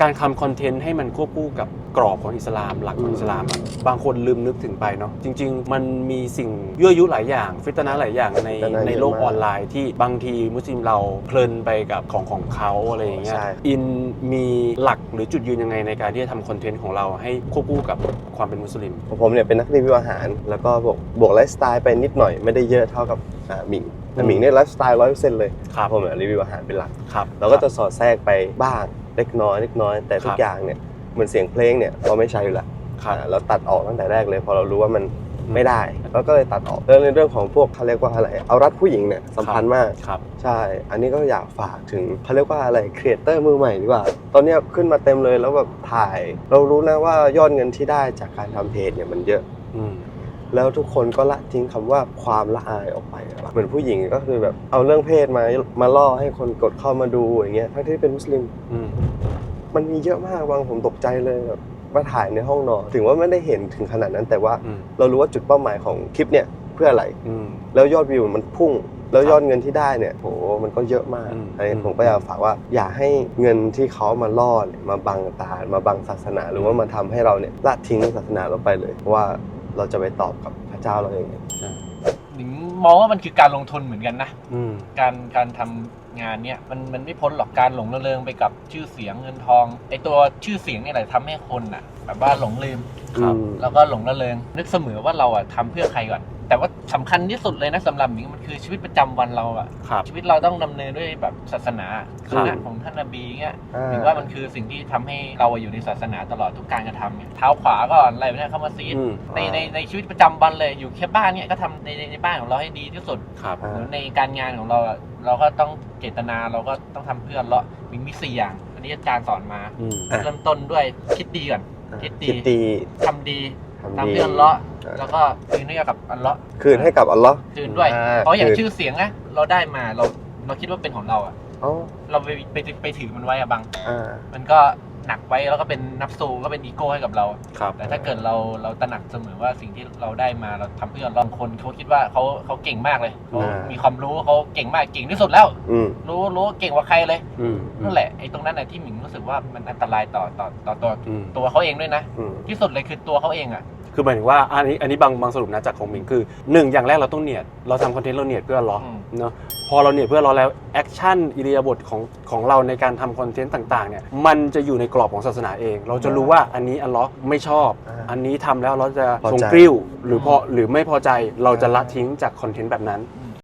การทำคอนเทนต์ให้มันควบคู่กับกรอบของอิสลาม หลักของอิสลามอะบางคนลืมนึกถึงไปเนาะจริง ๆ มันมีสิ่งยั่วยุหลายอย่าง ฟิตนะหลายอย่างในฟิตนะในโลกเยอะมากออนไลน์ที่บางทีมุสลิมเราเพลินไปกับของของเขาอะไรอย่างเงี้ยใช่ อินมีหลักหรือจุดยืนยังไงในการที่จะทำคอนเทนต์ของเราให้ควบคู่กับความเป็นมุสลิม ของผมเนี่ยเป็นนักรีวิวอาหาร แล้วก็บวกบวกไลฟ์สไตล์ไปนิดหน่อยไม่ได้เยอะเท่ากับอ่าหมิงแต่หมิงเนี่ยไลฟ์สไตล์ร้อยเปอร์เซ็นต์เลยครับผมเนี่ยรีวิวอาหารเป็นหลัก ครับ เราก็จะสอดแทรกไปบ้าง เล็กน้อยเล็กน้อยแต่ทุคกรับอย่างเนี่ยเหมือนเสียงเพลงเนี่ยเราไม่ใช้อยู่แล้วครับอ่าเราตัดออกตั้งแต่แรกเลย พอเรารู้ว่ามันไม่ได้เราก็เลยตัดออกแล้วในเรื่องของพวกเขาเรียกว่าอะไร เอารัดผู้หญิงเนี่ยสำคัญมากครับใช่ อันนี้ก็อยากฝากถึงเขาเรียกว่าอะไรครีเอเตอร์มือใหม่ดีกว่า ตอนเนี้ยขึ้นมาเต็มเลยแล้วแบบถ่าย เรารู้นะว่ายอดเงินที่ได้จากการทำเพจเนี่ยมันเยอะอืม แล้วทุกคนก็ละทิ้งคำว่าความละอายออกไปอะเหมือนผู้หญิงก็คือแบบเอาเรื่องเพศมามาล่อให้คนกดเข้ามาดูอย่างเงี้ยทั้งที่เป็นมุสลิมอืมมันมีเยอะมากบางผมตกใจเลยแบบมาถ่ายในห้องนอนถึงว่าไม่ได้เห็นถึงขนาดนั้น แต่ว่าอืมเรารู้ว่าจุดเป้าหมายของคลิปเนี่ยเพื่ออะไรอืมแล้วยอดวิวมันพุ่งแล้วครับยอดเงินที่ได้เนี่ยโหมันก็เยอะมากอืมอันนี้อืมผมก็อยากฝากว่า อย่าให้เงินที่เขามาล่อเนี่ยมาบังตามาบังศาสนา หรือว่ามาทำให้เราเนี่ยละทิ้งศาสนาเราไปเลยเพราะว่า เราจะไปตอบกับพระเจ้าเราเองใช่หนิงมองว่ามันคือการลงทุนเหมือนกันนะ อืม การการทำงานเนี่ยมันมันไม่พ้นหรอกการหลงระเริงไปกับชื่อเสียงเงินทองไอตัวชื่อเสียงนี่แหละทำให้คนอะแบบว่าหลงลืม ครับอืมแล้วก็หลงระเริงนึกเสมอว่าเราอะทำเพื่อใครก่อน แต่ว่าสำคัญที่สุดเลยนะสำหรับหนิงมันคือชีวิตประจำวันเราอะครับ ชีวิตเราต้องดำเนินด้วยแบบศาสนาครัขบนาดของท่านนบีเงี้ยอ่าหรือว่ามันคือสิ่งที่ทำให้เราอยู่ในศาสนาตลอดทุกการกระทำเนี่ยเท้าขวาก่อนอะไรแบบเนี้ยเข้ามาซีดอืมในในในชีวิตประจำวันเลยอยู่แค่บ้านเนี่ยก็ทำในในในบ้านของเราให้ดีที่สุด ครับ อ่าหรือในการงานของเราอะเราก็ต้องเจตนาเราก็ต้องทำเพื่อเลาะมีมีสี่อย่างอันนี้อาจารย์สอนมา อืม อะ เริ่มต้นด้วยคิดดีก่อนอ่าคิดดี คิดดี ทำดี ทำทำดี เพื่ออัลเลาะห์อ่าแล้วก็คืนให้กับอัลเลาะห์คืนให้กับอัลลอฮ์ คืนด้วยอ่าเพราะอย่างคืน ชื่อเสียงนะเราได้มาเราเราคิดว่าเป็นของเราอะอ๋อเราไปไปไปถือมันไว้อะบัง อ่า มันก็ หนักไว้แล้วก็เป็นนับสูก็เป็นอีโก้ให้กับเรา ครับ แต่ถ้าเกิดเราเราตระหนักเสมอว่าสิ่งที่เราได้มาเราทำเพื่อลองคนเขาคิดว่าเขาเขาเก่งมากเลยเขาอ่ามี มีความรู้เขาเก่งมากเก่งที่สุดแล้ว อืมรู้รู้เก่งกว่าใครเลยอืมนั่นแหละไอ้ตรงนั้นแหละที่หมิงรู้สึกว่ามันอันตรายต่อต่อต่อตัวอืมตัวเขาเองด้วยนะ อืมที่สุดเลยคือตัวเขาเองอะ คือหมายถึงว่าอันนี้อันนี้บางบางสรุปนะจากของหมิงคือหนึ่งอย่างแรกเราต้องเนียดเราทำคอนเทนต์เราเนียดเพื่ออัลเลออืมเนาะพอเราเนียดเพื่ออัลเลอแล้วแอคชั่นอิริยาบถของของเราในการทำคอนเทนต์ต่างๆเนี่ยมันจะอยู่ในกรอบของศาสนาเอง เราจะรู้ว่าอันนี้อัลเลอไม่ชอบ อ่าอันนี้ทำแล้วเราจะพอใจ ทรงกริ้วหรือพอหรือไม่พอใจเราจะละทิ้งจากคอนเทนต์แบบนั้น อ